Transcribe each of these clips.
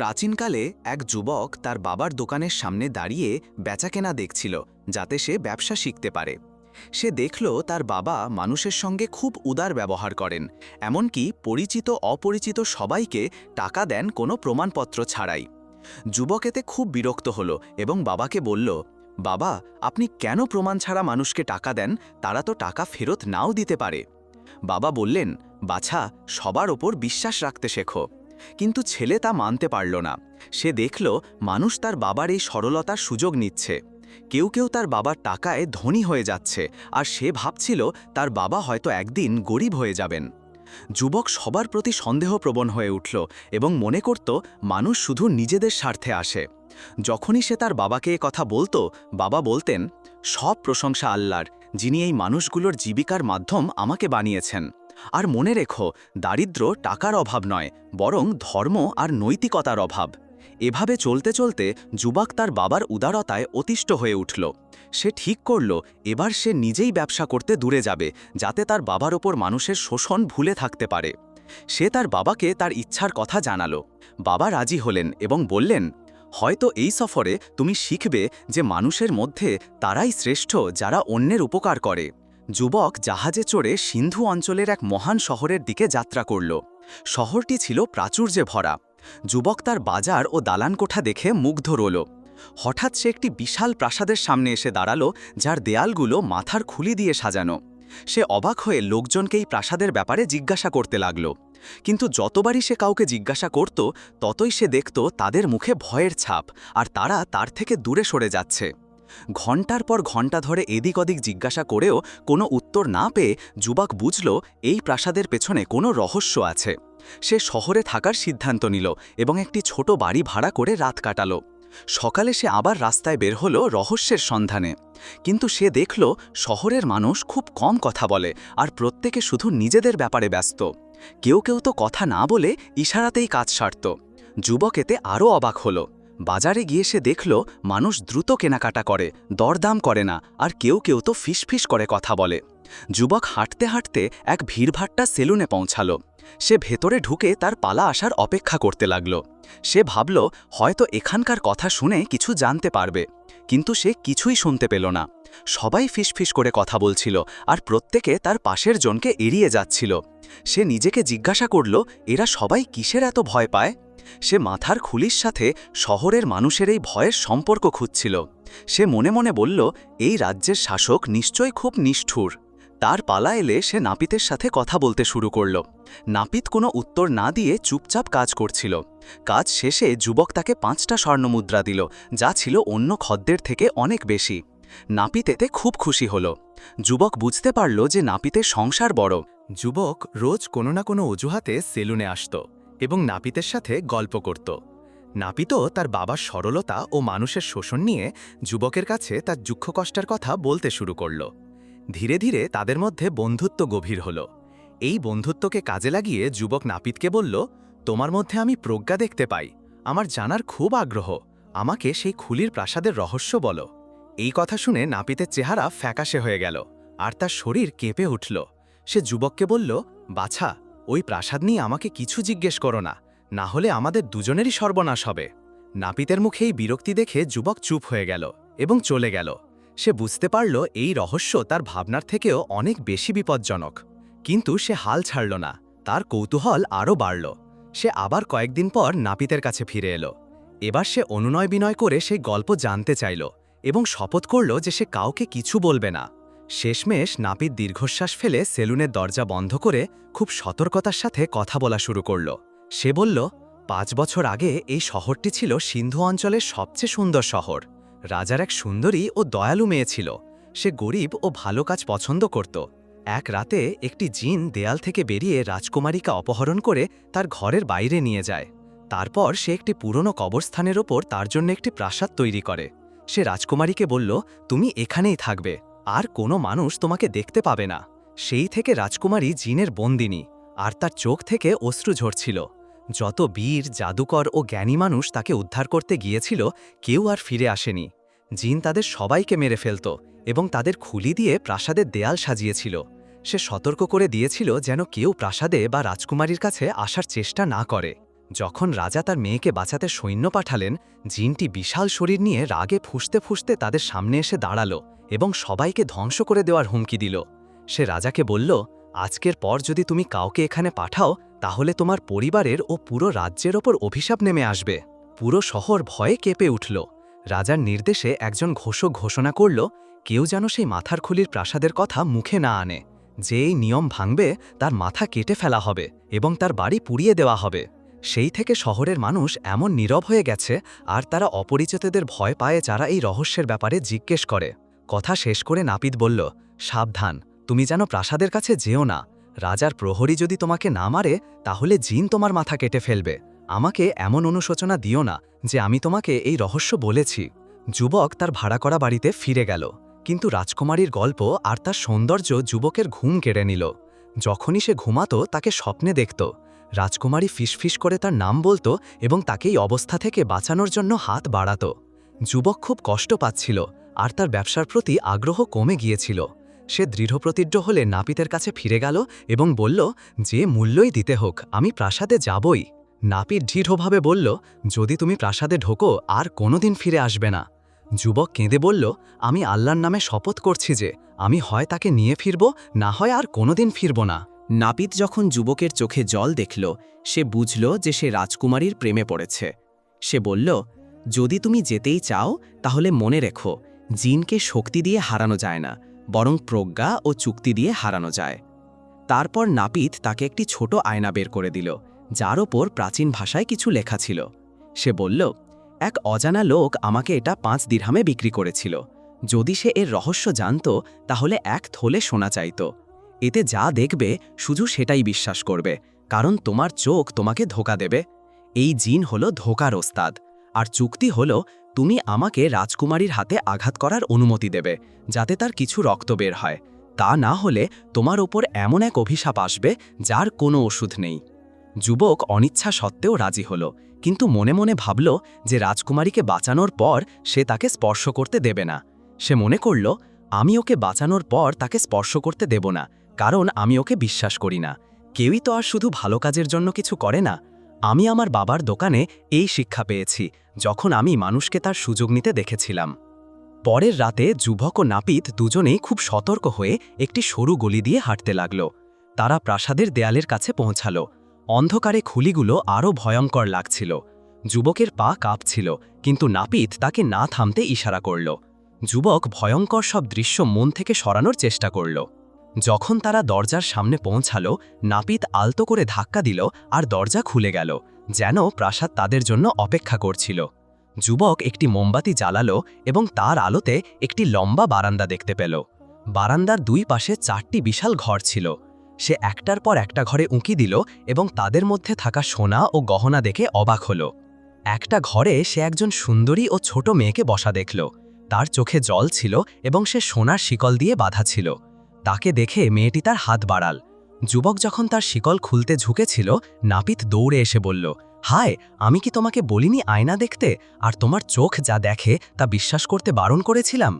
প্রাচীনকালে এক যুবক তার বাবার দোকানের সামনে দাঁড়িয়ে বেচাকেনা দেখছিল, যাতে সে ব্যবসা শিখতে পারে। সে দেখল তার বাবা মানুষের সঙ্গে খুব উদার ব্যবহার করেন, এমনকি পরিচিত অপরিচিত সবাইকে টাকা দেন কোনো প্রমাণপত্র ছাড়াই। যুবক এতে খুব বিরক্ত হল এবং বাবাকে বলল, বাবা, আপনি কেন প্রমাণ ছাড়া মানুষকে টাকা দেন? তারা তো টাকা ফেরত নাও দিতে পারে। বাবা বললেন, বাছা, সবার ওপর বিশ্বাস রাখতে শেখো। কিন্তু ছেলে তা মানতে পারল না। সে দেখল মানুষ তার বাবার এই সরলতার সুযোগ নিচ্ছে। কেউ কেউ তার বাবার টাকায় ধনী হয়ে যাচ্ছে, আর সে ভাবছিল তার বাবা হয়তো একদিন গরিব হয়ে যাবেন। যুবক সবার প্রতি সন্দেহপ্রবণ হয়ে উঠল এবং মনে করত মানুষ শুধু নিজেদের স্বার্থে আসে। যখনই সে তার বাবাকে কথা বলতো, বাবা বলতেন, সব প্রশংসা আল্লাহর, যিনি এই মানুষগুলোর জীবিকার মাধ্যম আমাকে বানিয়েছেন। আর মনে রেখো দারিদ্র টাকার অভাব নয়, বরং ধর্ম আর নৈতিকতার অভাব। এভাবে চলতে চলতে যুবক তার বাবার উদারতায় অতিষ্ঠ হয়ে উঠল। সে ঠিক করল, এবার সে নিজেই ব্যবসা করতে দূরে যাবে, যাতে তার বাবার ওপর মানুষের শোষণ ভুলে থাকতে পারে। সে তার বাবাকে তার ইচ্ছার কথা জানালো। বাবা রাজি হলেন এবং বললেন, হয়তো এই সফরে তুমি শিখবে যে মানুষের মধ্যে তারাই শ্রেষ্ঠ যারা অন্যের উপকার করে। যুবক জাহাজে চড়ে সিন্ধু অঞ্চলের এক মহান শহরের দিকে যাত্রা করল। শহরটি ছিল প্রাচুর্যে ভরা। যুবক তার বাজার ও দালানকোঠা দেখে মুগ্ধ রল হঠাৎ সে একটি বিশাল প্রাসাদের সামনে এসে দাঁড়াল, যার দেয়ালগুলো মাথার খুলি দিয়ে সাজানো। সে অবাক হয়ে লোকজনকে এই প্রাসাদের ব্যাপারে জিজ্ঞাসা করতে লাগল। কিন্তু যতবারই সে কাউকে জিজ্ঞাসা করত, ততই সে দেখত তাদের মুখে ভয়ের ছাপ, আর তারা তার থেকে দূরে সরে যাচ্ছে। ঘণ্টার পর ঘণ্টা ধরে এদিক ওদিক জিজ্ঞাসা করেও কোনো উত্তর না পেয়ে যুবক বুঝল এই প্রাসাদের পেছনে কোনো রহস্য আছে। সে শহরে থাকার সিদ্ধান্ত নিল এবং একটি ছোট বাড়ি ভাড়া করে রাত কাটালো। সকালে সে আবার রাস্তায় বের হলো রহস্যের সন্ধানে। কিন্তু সে দেখল শহরের মানুষ খুব কম কথা বলে আর প্রত্যেকে শুধু নিজেদের ব্যাপারে ব্যস্ত। কেউ কেউ তো কথা না বলে ইশারাতেই কাজ সারত। যুবক এতে আরও অবাক হলো। বাজারে গিয়ে সে দেখল, মানুষ দ্রুত কেনাকাটা করে, দরদাম করে না, আর কেউ কেউ তো ফিসফিস করে কথা বলে। যুবক হাঁটতে হাঁটতে এক ভিড়ভাট্টা সেলুনে পৌঁছালো। সে ভেতরে ঢুকে তার পালা আসার অপেক্ষা করতে লাগল। সে ভাবল, হয়তো এখানকার কথা শুনে কিছু জানতে পারবে। কিন্তু সে কিছুই শুনতে পেল না। সবাই ফিসফিস করে কথা বলছিল, আর প্রত্যেকে তার পাশের জনকে এড়িয়ে যাচ্ছিল। সে নিজেকে জিজ্ঞাসা করল, এরা সবাই কিসের এত ভয় পায়? সে মাথার খুলির সাথে শহরের মানুষের এই ভয়ের সম্পর্ক খুঁজছিল। সে মনে মনে বলল, এই রাজ্যের শাসক নিশ্চয়ই খুব নিষ্ঠুর। তার পালা এলে সে নাপিতের সাথে কথা বলতে শুরু করল। নাপিত কোনো উত্তর না দিয়ে চুপচাপ কাজ করছিল। কাজ শেষে যুবক তাকে পাঁচটা স্বর্ণমুদ্রা দিল, যা ছিল অন্য খদ্দের থেকে অনেক বেশি। নাপিত এতে খুব খুশি হল। যুবক বুঝতে পারল যে নাপিতের সংসার বড়। যুবক রোজ কোনো না কোনো অজুহাতে সেলুনে আসত। এবং নাপিতের সাথে গল্প করত। নাপিতও তার বাবার সরলতা ও মানুষের শোষণ নিয়ে যুবকের কাছে তার দুঃখ কষ্টের কথা বলতে শুরু করল। ধীরে ধীরে তাদের মধ্যে বন্ধুত্ব গভীর হল। এই বন্ধুত্বকে কাজে লাগিয়ে যুবক নাপিতকে বলল, তোমার মধ্যে আমি প্রজ্ঞা দেখতে পাই। আমার জানার খুব আগ্রহ। আমাকে সেই খুলির প্রাসাদের রহস্য বলো। এই কথা শুনে নাপিতের চেহারা ফ্যাকাশে হয়ে গেল, আর তার শরীর কেঁপে উঠল। সে যুবককে বলল, বাছা ওই প্রাসাদ নিয়ে আমাকে কিছু জিজ্ঞেস করো না না হলে আমাদের দুজনেরই সর্বনাশ হবে। নাপিতের মুখে এই বিরক্তি দেখে যুবক চুপ হয়ে গেল এবং চলে গেল। সে বুঝতে পারল এই রহস্য তার ভাবনার থেকেও অনেক বেশি বিপজ্জনক। কিন্তু সে হাল ছাড়ল না, তার কৌতূহল আরও বাড়ল। সে আবার কয়েকদিন পর নাপিতের কাছে ফিরে এলো। এবার সে অনুনয় বিনয় করে সেই গল্প জানতে চাইল এবং শপথ করল যে সে কাউকে কিছু বলবে না। শেষমেশ নাপিত দীর্ঘশ্বাস ফেলে সেলুনের দরজা বন্ধ করে খুব সতর্কতার সাথে কথা বলা শুরু করল। সে বলল, পাঁচ বছর আগে এই শহরটি ছিল সিন্ধু অঞ্চলের সবচেয়ে সুন্দর শহর। রাজার এক সুন্দরী ও দয়ালু মেয়ে ছিল। সে গরিব ও ভালো কাজ পছন্দ করত। এক রাতে একটি জিন দেয়াল থেকে বেরিয়ে রাজকুমারীকে অপহরণ করে তার ঘরের বাইরে নিয়ে যায়। তারপর সে একটি পুরনো কবরস্থানের ওপর তার জন্য একটি প্রাসাদ তৈরি করে। সে রাজকুমারীকে বলল, তুমি এখানেই থাকবে। আর কোনো মানুষ তোমাকে দেখতে পাবে না। সেই থেকে রাজকুমারী জিনের বন্দিনী, আর তার চোখ থেকে অশ্রু ঝরছিল। যত বীর, জাদুকর ও জ্ঞানী মানুষ তাকে উদ্ধার করতে গিয়েছিল, কেউ আর ফিরে আসেনি। জিন তাদের সবাইকে মেরে ফেলত এবং তাদের খুলি দিয়ে প্রাসাদের দেয়াল সাজিয়েছিল। সে সতর্ক করে দিয়েছিল যেন কেউ প্রাসাদে বা রাজকুমারীর কাছে আসার চেষ্টা না করে। যখন রাজা তার মেয়েকে বাঁচাতে সৈন্য পাঠালেন, জিনটি বিশাল শরীর নিয়ে রাগে ফুসতে ফুসতে তাদের সামনে এসে দাঁড়াল এবং সবাইকে ধ্বংস করে দেওয়ার হুমকি দিল। সে রাজাকে বলল, আজকের পর যদি তুমি কাউকে এখানে পাঠাও, তাহলে তোমার পরিবারের ও পুরো রাজ্যের ওপর অভিশাপ নেমে আসবে। পুরো শহর ভয়ে কেঁপে উঠল। রাজার নির্দেশে একজন ঘোষক ঘোষণা করল, কেউ যেন সেই মাথার খুলির প্রাসাদের কথা মুখে না আনে। যে এই নিয়ম ভাঙবে, তার মাথা কেটে ফেলা হবে এবং তার বাড়ি পুড়িয়ে দেওয়া হবে। সেই থেকে শহরের মানুষ এমন নীরব হয়ে গেছে, আর তারা অপরিচিতদের ভয় পায় যারা এই রহস্যের ব্যাপারে জিজ্ঞেস করে। কথা শেষ করে নাপিত বলল, সাবধান, তুমি যেন প্রাসাদের কাছে যেও না। রাজার প্রহরী যদি তোমাকে না মারে, তাহলে জিন তোমার মাথা কেটে ফেলবে। আমাকে এমন অনুশোচনা দিও না যে আমি তোমাকে এই রহস্য বলেছি। যুবক তার ভাড়া করা বাড়িতে ফিরে গেল। কিন্তু রাজকুমারীর গল্প আর তার সৌন্দর্য যুবকের ঘুম কেড়ে নিল। যখনই সে ঘুমাতো, তাকে স্বপ্নে দেখত। রাজকুমারী ফিসফিস করে তার নাম বলতো এবং তাকে এই অবস্থা থেকে বাঁচানোর জন্য হাত বাড়াত। যুবক খুব কষ্ট পাচ্ছিল, আর তার ব্যবসার প্রতি আগ্রহ কমে গিয়েছিল। সে দৃঢ়প্রতিজ্ঞ হলে নাপিতের কাছে ফিরে গেল এবং বলল, যে মূল্যই দিতে হোক, আমি প্রাসাদে যাবই। নাপিত দৃঢ়ভাবে বলল, যদি তুমি প্রাসাদে ঢোকো, আর কোনোদিন ফিরে আসবে না। যুবক কেঁদে বলল, আমি আল্লাহর নামে শপথ করছি যে, আমি হয় তাকে নিয়ে ফিরব, না হয় আর কোনোদিন ফিরব না। নাপিত যখন যুবকের চোখে জল দেখল, সে বুঝল যে সে রাজকুমারীর প্রেমে পড়েছে। সে বলল, যদি তুমি যেতেই চাও, তাহলে মনে রেখো, জিনকে শক্তি দিয়ে হারানো যায় না, বরং প্রজ্ঞা ও চুক্তি দিয়ে হারানো যায়। তারপর নাপিত তাকে একটি ছোট আয়না বের করে দিল, যার ওপর প্রাচীন ভাষায় কিছু লেখা ছিল। সে বলল, এক অজানা লোক আমাকে এটা পাঁচ দিরহামে বিক্রি করেছিল। যদি সে এর রহস্য জানত, তাহলে এক থলে সোনা চাইত। এতে যা দেখবে, শুধু সেটাই বিশ্বাস করবে, কারণ তোমার চোখ তোমাকে ধোকা দেবে। এই জিন হলো ধোকার ওস্তাদ, আর চুক্তি হলো তুমি আমাকে রাজকুমারীর হাতে আঘাত করার অনুমতি দেবে, যাতে তার কিছু রক্ত বের হয়। তা না হলে তোমার ওপর এমন এক অভিশাপ আসবে, যার কোনো ওষুধ নেই। যুবক অনিচ্ছা সত্ত্বেও রাজি হল, কিন্তু মনে মনে ভাবল যে রাজকুমারীকে বাঁচানোর পর সে তাকে স্পর্শ করতে দেবে না। সে মনে করল, আমি ওকে বাঁচানোর পর তাকে স্পর্শ করতে দেব না কারণ আমি ওকে বিশ্বাস করি না। কেউই তো আর শুধু ভালো কাজের জন্য কিছু করে না। আমি আমার বাবার দোকানে এই শিক্ষা পেয়েছি, যখন আমি মানুষকে তার সুযোগ নিতে দেখেছিলাম। পরের রাতে যুবক ও নাপিত দুজনেই খুব সতর্ক হয়ে একটি সরু গলি দিয়ে হাঁটতে লাগল। তারা প্রাসাদের দেয়ালের কাছে পৌঁছাল। অন্ধকারে খুলিগুলো আরও ভয়ঙ্কর লাগছিল। যুবকের পা কাঁপছিল, কিন্তু নাপিত তাকে না থামতে ইশারা করল। যুবক ভয়ঙ্কর সব দৃশ্য মন থেকে সরানোর চেষ্টা করল। যখন তারা দরজার সামনে পৌঁছালো, নাপিত আলতো করে ধাক্কা দিল আর দরজা খুলে গেল, যেন প্রাসাদ তাদের জন্য অপেক্ষা করছিল। যুবক একটি মোমবাতি জ্বালালো এবং তার আলোতে একটি লম্বা বারান্দা দেখতে পেল। বারান্দার দুই পাশে চারটি বিশাল ঘর ছিল। সে একটার পর একটা ঘরে উঁকি দিল এবং তাদের মধ্যে থাকা সোনা ও গহনা দেখে অবাক হল। একটা ঘরে সে একজন সুন্দরী ও ছোট মেয়েকে বসা দেখল। তার চোখে জল ছিল এবং সে সোনার শিকল দিয়ে বাঁধা ছিল। তাকে দেখে মেয়েটি তার হাত বাড়াল। যুবক যখন তার শিকল খুলতে ঝুঁকেছিল, নাপিত দৌড়ে এসে বলল, হায়, আমি কি তোমাকে বলিনি আয়না দেখতে? আর তোমার চোখ যা দেখে তা বিশ্বাস করতে বারণ করেছিলাম?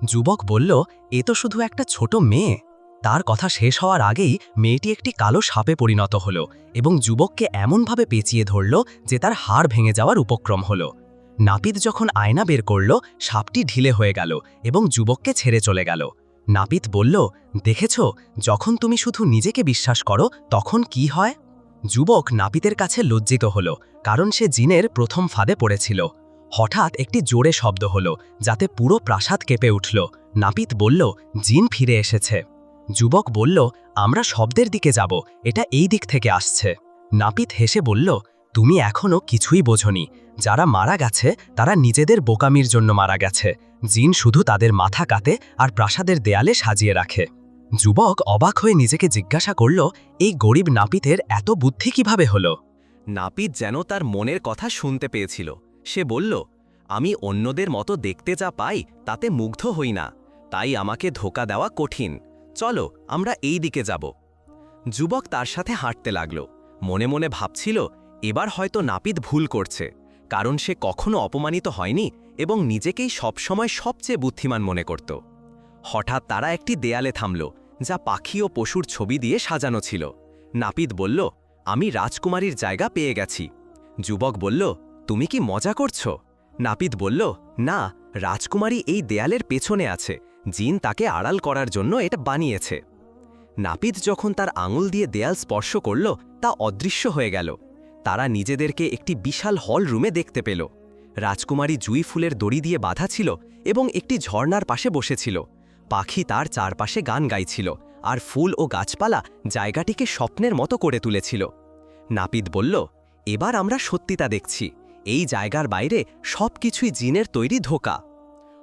যুবক বলল, এ তো শুধু একটা ছোট মেয়ে। তার কথা শেষ হওয়ার আগেই মেয়েটি একটি কালো সাপে পরিণত হল এবং যুবককে এমনভাবে পেঁচিয়ে ধরল যে তার হাড় ভেঙে যাওয়ার উপক্রম হল। নাপিত যখন আয়না বের করল, সাপটি ঢিলে হয়ে গেল এবং যুবককে ছেড়ে চলে গেল। নাপিত বলল, দেখেছ, যখন তুমি শুধু নিজেকে বিশ্বাস করো, তখন কি হয়? যুবক নাপিতের কাছে লজ্জিত হল, কারণ সে জিনের প্রথম ফাঁদে পড়েছিল। হঠাৎ একটি জোরে শব্দ হল, যাতে পুরো প্রাসাদ কেঁপে উঠল। নাপিত বলল, জিন ফিরে এসেছে। যুবক বলল, আমরা শব্দের দিকে যাব, এটা এই দিক থেকে আসছে। নাপিত হেসে বলল তুমি এখনও কিছুই বোঝনি। যারা মারা গেছে, তারা নিজেদের বোকামির জন্য মারা গেছে। জিন শুধু তাদের মাথা কাতে আর প্রাসাদের দেয়ালে সাজিয়ে রাখে। যুবক অবাক হয়ে নিজেকে জিজ্ঞাসা করল, এই গরিব নাপিতের এত বুদ্ধি কীভাবে হলো? নাপিত যেন তার মনের কথা শুনতে পেয়েছিল। সে বলল, আমি অন্যদের মতো দেখতে যা পাই, তাতে মুগ্ধ হই না। তাই আমাকে ধোকা দেওয়া কঠিন। চলো, আমরা এই দিকে যাব। যুবক তার সাথে হাঁটতে লাগল। মনে মনে ভাবছিল এবার হয়তো নাপিত ভুল করছে, কারণ সে কখনো অপমানিত হয়নি এবং নিজেকেই সবসময় সবচেয়ে বুদ্ধিমান মনে করত। হঠাৎ তারা একটি দেয়ালে থামল, যা পাখি ও পশুর ছবি দিয়ে সাজানো ছিল। নাপিত বলল, আমি রাজকুমারীর জায়গা পেয়ে গেছি। যুবক বলল, তুমি কি মজা করছ? নাপিত বলল, না, রাজকুমারী এই দেয়ালের পেছনে আছে। জিন তাকে আড়াল করার জন্য এটা বানিয়েছে। নাপিত যখন তার আঙুল দিয়ে দেয়াল স্পর্শ করল, তা অদৃশ্য হয়ে গেল। তারা নিজেদেরকে একটি বিশাল হল রুমে দেখতে পেল। রাজকুমারী জুই ফুলের দড়ি দিয়ে বাঁধা ছিল এবং একটি ঝর্ণার পাশে বসেছিল। পাখি তার চারপাশে গান গাইছিল আর ফুল ও গাছপালা জায়গাটিকে স্বপ্নের মতো করে তুলেছিল। নাপিত বলল, এবার আমরা সত্যিতা দেখছি। এই জায়গার বাইরে সব কিছুই জিনের তৈরি ধোকা।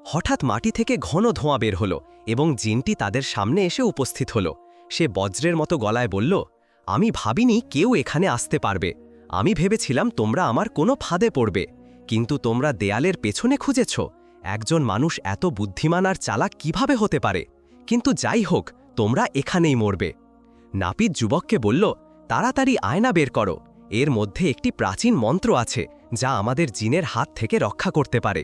হঠাৎ মাটি থেকে ঘন ধোঁয়া বের হলো এবং জিনটি তাদের সামনে এসে উপস্থিত হলো। সে বজ্রের মতো গলায় বলল, আমি ভাবিনি কেউ এখানে আসতে পারবে। আমি ভেবেছিলাম তোমরা আমার কোনো ফাঁদে পড়বে, কিন্তু তোমরা দেয়ালের পেছনে খুঁজেছ। একজন মানুষ এত বুদ্ধিমান আর চালাক কীভাবে হতে পারে? কিন্তু যাই হোক, তোমরা এখানেই মরবে। নাপিত যুবককে বলল, তাড়াতাড়ি আয়না বের করো। এর মধ্যে একটি প্রাচীন মন্ত্র আছে, যা আমাদের জিনের হাত থেকে রক্ষা করতে পারে।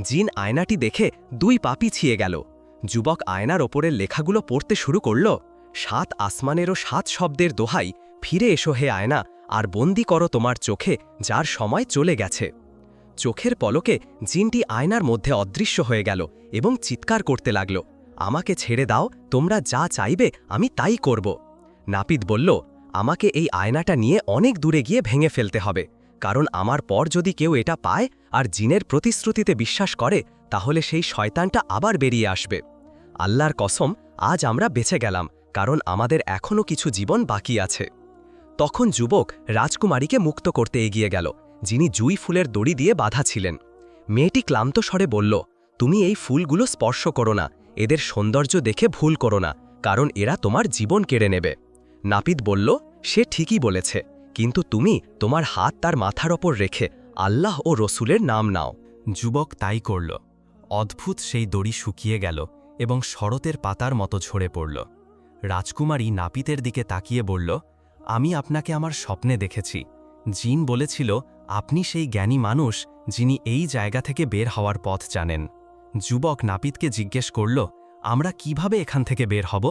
জিন আয়নাটি দেখে দুই পা পিছিয়ে গেল। যুবক আয়নার ওপরের লেখাগুলো পড়তে শুরু করল। সাত আসমানেরও সাত শব্দের দোহাই, ফিরে এসো হে আয়না আর বন্দি করো তোমার চোখে, যার সময় চলে গেছে। চোখের পলকে জিনটি আয়নার মধ্যে অদৃশ্য হয়ে গেল এবং চিৎকার করতে লাগল, আমাকে ছেড়ে দাও, তোমরা যা চাইবে, আমি তাই করব। নাপিত বলল, আমাকে এই আয়নাটা নিয়ে অনেক দূরে গিয়ে ভেঙে ফেলতে হবে, কারণ আমার পর যদি কেউ এটা পায় আর জিনের প্রতিশ্রুতিতে বিশ্বাস করে, তাহলে সেই শয়তানটা আবার বেরিয়ে আসবে। আল্লাহর কসম, আজ আমরা বেঁচে গেলাম, কারণ আমাদের এখনও কিছু জীবন বাকি আছে। তখন যুবক রাজকুমারীকে মুক্ত করতে এগিয়ে গেল, যিনি জুই ফুলের দড়ি দিয়ে বাধা ছিলেন। মেয়েটি ক্লান্ত স্বরে বলল, তুমি এই ফুলগুলো স্পর্শ করো না, এদের সৌন্দর্য দেখে ভুল করো না, কারণ এরা তোমার জীবন কেড়ে নেবে। নাপিত বলল, সে ঠিকই বলেছে, কিন্তু তুমি তোমার হাত তার মাথার ওপর রেখে আল্লাহ ও রসুলের নাম নাও। যুবক তাই করল। অদ্ভুত সেই দড়ি শুকিয়ে গেল এবং শরতের পাতার মতো ঝরে পড়ল। রাজকুমারী নাপিতের দিকে তাকিয়ে বলল আমি আপনাকে আমার স্বপ্নে দেখেছি। জিন বলেছিল, আপনি সেই জ্ঞানী মানুষ যিনি এই জায়গা থেকে বের হওয়ার পথ জানেন। যুবক নাপিতকে জিজ্ঞেস করল, আমরা কীভাবে এখান থেকে বের হব?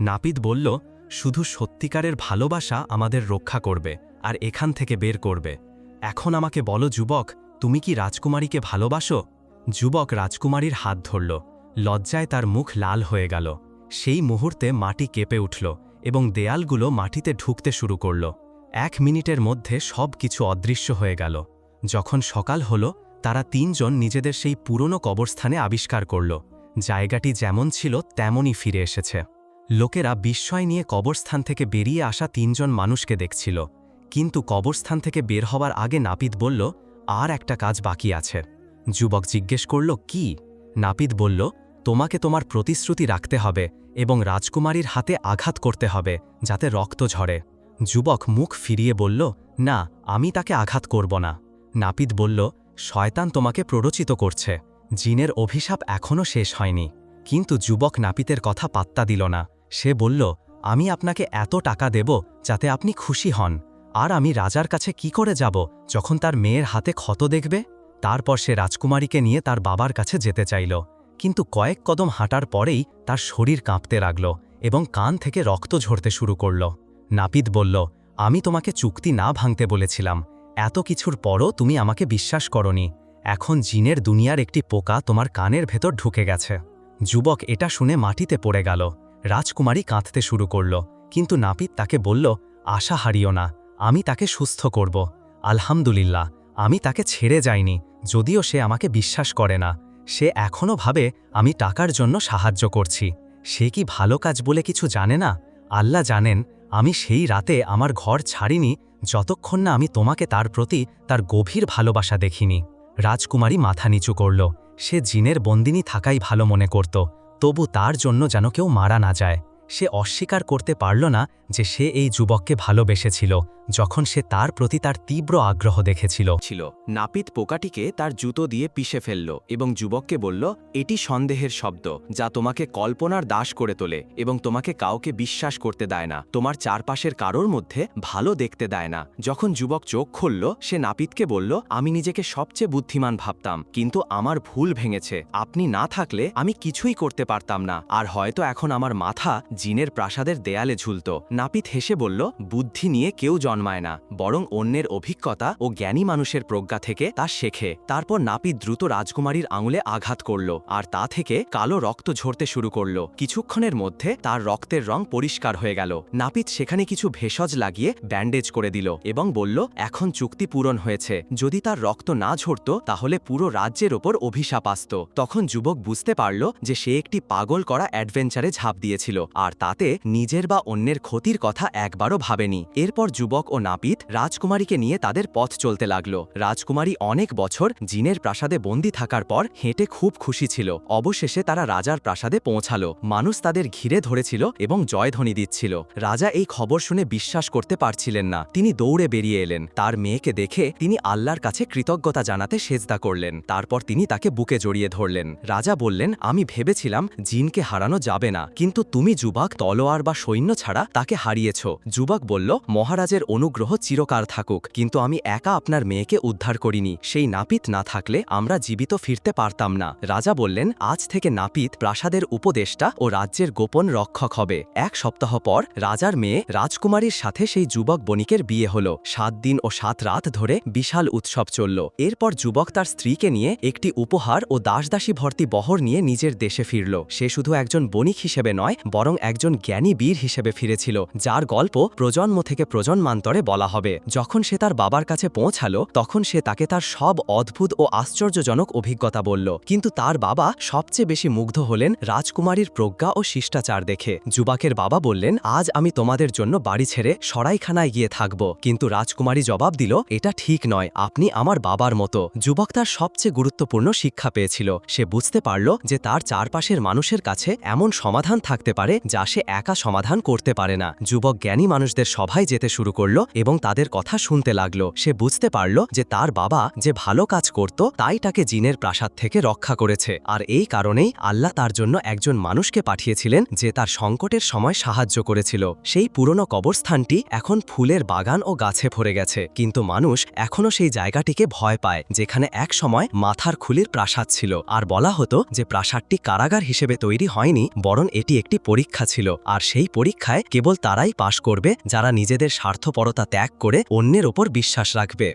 নাপিত বলল, শুধু সত্যিকারের ভালোবাসা আমাদের রক্ষা করবে আর এখান থেকে বের করবে। এখন আমাকে বলো যুবক, তুমি কি রাজকুমারীকে ভালোবাসো? যুবক রাজকুমারীর হাত ধরল। লজ্জায় তার মুখ লাল হয়ে গেল। সেই মুহূর্তে মাটি কেঁপে উঠল। এবং দেয়ালগুলো মাটিতে ঢুকতে শুরু করল। এক মিনিটের মধ্যে সব কিছু অদৃশ্য হয়ে গেল। যখন সকাল হল, তারা তিনজন নিজেদের সেই পুরনো কবরস্থানে আবিষ্কার করল। জায়গাটি যেমন ছিল, তেমনই ফিরে এসেছে। লোকেরা বিস্ময় নিয়ে কবরস্থান থেকে বেরিয়ে আসা তিনজন মানুষকে দেখছিল। কিন্তু কবরস্থান থেকে বের হওয়ার আগে নাপিত বলল, আর একটা কাজ বাকি আছে। যুবক জিজ্ঞেস করল, কি? নাপিত বলল তোমাকে তোমার প্রতিশ্রুতি রাখতে হবে এবং রাজকুমারীর হাতে আঘাত করতে হবে যাতে রক্ত ঝরে। যুবক মুখ ফিরিয়ে বলল, না, আমি তাকে আঘাত করব না। নাপিত বলল, শয়তান তোমাকে প্ররোচিত করছে। জিনের অভিশাপ এখনও শেষ হয়নি। কিন্তু যুবক নাপিতের কথা পাত্তা দিল না। সে বলল, আমি আপনাকে এত টাকা দেব যাতে আপনি খুশি হন। আর আমি রাজার কাছে কি করে যাব যখন তার মেয়ের হাতে ক্ষত দেখবে? তারপর সে রাজকুমারীকে নিয়ে তার বাবার কাছে যেতে চাইল। কিন্তু কয়েক কদম হাঁটার পরেই তার শরীর কাঁপতে লাগল এবং কান থেকে রক্ত ঝরতে শুরু করল। নাপিত বলল, আমি তোমাকে চুক্তি না ভাঙতে বলেছিলাম। এত কিছুর পরও তুমি আমাকে বিশ্বাস করনি। এখন জিনের দুনিয়ার একটি পোকা তোমার কানের ভেতর ঢুকে গেছে যুবক এটা শুনে মাটিতে পড়ে গেল। রাজকুমারী কাঁদতে শুরু করল। কিন্তু নাপিত তাকে বলল, আশা হারিও না। আমি তাকে সুস্থ করব। আলহামদুলিল্লাহ। আমি তাকে ছেড়ে যাইনি। যদিও সে আমাকে বিশ্বাস করে না। সে এখনও ভাবে, আমি টাকার জন্য সাহায্য করছি। সে কি ভালো কাজ বলে কিছু জানে না? আল্লাহ জানেন, আমি সেই রাতে আমার ঘর ছাড়িনি, যতক্ষণ না আমি তোমাকে তার প্রতি তার গভীর ভালোবাসা দেখিনি। রাজকুমারী মাথা নিচু করল। সে জিনের বন্দিনী থাকাই ভালো মনে করত, তবু তার জন্য যেন কেউ মারা না যায়। সে অস্বীকার করতে পারল না যে সে এই যুবককে ভালোবেসেছিল যখন সে তার প্রতি তার তীব্র আগ্রহ দেখেছিল। ছিল। নাপিত পোকাটিকে তার জুতো দিয়ে পিষে ফেলল এবং যুবককে বলল, এটি সন্দেহের শব্দ, যা তোমাকে কল্পনার দাস করে তোলে এবং তোমাকে কাউকে বিশ্বাস করতে দেয় না। তোমার চারপাশের কারোর মধ্যে ভালো দেখতে দেয় না। যখন যুবক চোখ খুলল, সে নাপিতকে বলল, আমি নিজেকে সবচেয়ে বুদ্ধিমান ভাবতাম, কিন্তু আমার ভুল ভেঙেছে। আপনি না থাকলে আমি কিছুই করতে পারতাম না, আর হয়তো এখন আমার মাথা জিনের প্রাসাদের দেয়ালে ঝুলত। নাপিত হেসে বলল, বুদ্ধি নিয়ে কেউ জন্ম জন্মায় না, বরং অন্যের অভিজ্ঞতা ও জ্ঞানী মানুষের প্রজ্ঞা থেকে তা শেখে। তারপর নাপিত দ্রুত রাজকুমারীর আঙুলে আঘাত করল, আর তা থেকে কালো রক্ত ঝরতে শুরু করল। কিছুক্ষণের মধ্যে তার রক্তের রং পরিষ্কার হয়ে গেল। নাপিত সেখানে কিছু ভেষজ লাগিয়ে ব্যান্ডেজ করে দিল এবং বলল, এখন চুক্তি পূরণ হয়েছে। যদি তার রক্ত না ঝরত, তাহলে পুরো রাজ্যের ওপর অভিশাপ আসত। তখন যুবক বুঝতে পারল যে সে একটি পাগল করা অ্যাডভেঞ্চারে ঝাঁপ দিয়েছিল, আর তাতে নিজের বা অন্যের ক্ষতির কথা একবারও ভাবেনি। এরপর যুবক ও নাপিত রাজকুমারীকে নিয়ে তাদের পথ চলতে লাগল। রাজকুমারী অনেক বছর জিনের প্রাসাদে বন্দী থাকার পর হেঁটে খুব খুশি ছিল। অবশেষে তারা রাজার প্রাসাদে পৌঁছালো। মানুষ তাদের ঘিরে ধরেছিল এবং জয়ধ্বনি দিচ্ছিল। রাজা এই খবর শুনে বিশ্বাস করতে পারছিলেন না। তিনি দৌড়ে বেরিয়ে এলেন। তার মেয়েকে দেখে তিনি আল্লাহর কাছে কৃতজ্ঞতা জানাতে সেজদা করলেন। তারপর তিনি তাকে বুকে জড়িয়ে ধরলেন। রাজা বললেন, আমি ভেবেছিলাম জিনকে হারানো যাবে না, কিন্তু তুমি যুবক, তলোয়ার বা সৈন্য ছাড়া তাকে হারিয়েছ। যুবক বলল, মহারাজের অনুগ্রহ চিরকার থাকুক, কিন্তু আমি একা আপনার মেয়েকে উদ্ধার করিনি। সেই নাপিত না থাকলে আমরা জীবিত ফিরতে পারতাম না। রাজা বললেন, আজ থেকে নাপিত প্রাসাদের উপদেষ্টা ও রাজ্যের গোপন রক্ষক হবে। এক সপ্তাহ পর রাজার মেয়ে রাজকুমারীর সাথে সেই যুবক বণিকের বিয়ে হল। সাত দিন ও সাত রাত ধরে বিশাল উৎসব চলল। এরপর যুবক তার স্ত্রীকে নিয়ে একটি উপহার ও দাসদাসী ভর্তি বহর নিয়ে নিজের দেশে ফিরল। সে শুধু একজন বণিক হিসেবে নয়, বরং একজন জ্ঞানী বীর হিসেবে ফিরেছিল, যার গল্প প্রজন্ম থেকে প্রজন্মান্তরে বলা হবে। যখন সে তার বাবার কাছে পৌঁছালো, তখন সে তাকে তার সব অদ্ভুত ও আশ্চর্যজনক অভিজ্ঞতা বলল। কিন্তু তার বাবা সবচেয়ে বেশি মুগ্ধ হলেন রাজকুমারীর প্রজ্ঞা ও শিষ্টাচার দেখে। যুবকের বাবা বললেন, আজ আমি তোমাদের জন্য বাড়ি ছেড়ে সরাইখানায় গিয়ে থাকব। কিন্তু রাজকুমারী জবাব দিল, এটা ঠিক নয়, আপনি আমার বাবার মতো। যুবক তার সবচেয়ে গুরুত্বপূর্ণ শিক্ষা পেয়েছিল। সে বুঝতে পারল যে তার চারপাশের মানুষের কাছে এমন সমাধান থাকতে পারে যা সে একা সমাধান করতে পারে না। যুবক জ্ঞানী মানুষদের সভায় যেতে শুরু করল। এবং তাদের কথা শুনতে লাগল। সে বুঝতে পারল যে তার বাবা যে ভালো কাজ করত, তাই তাকে জিনের প্রাসাদ থেকে রক্ষা করেছে। আর এই কারণেই আল্লাহ তার জন্য একজন মানুষকে পাঠিয়েছিলেন যে তার সংকটের সময় সাহায্য করেছিল। সেই পুরনো কবরস্থানটি এখন ফুলের বাগান ও গাছে ভরে গেছে। কিন্তু মানুষ এখনও সেই জায়গাটিকে ভয় পায়, যেখানে এক সময় মাথার খুলির প্রাসাদ ছিল। আর বলা হতো যে প্রাসাদটি কারাগার হিসেবে তৈরি হয়নি, বরং এটি একটি পরীক্ষা ছিল। আর সেই পরীক্ষায় কেবল তারাই পাশ করবে, যারা নিজেদের স্বার্থপরতা ত্যাগ করে অন্যের ওপর বিশ্বাস রাখবে।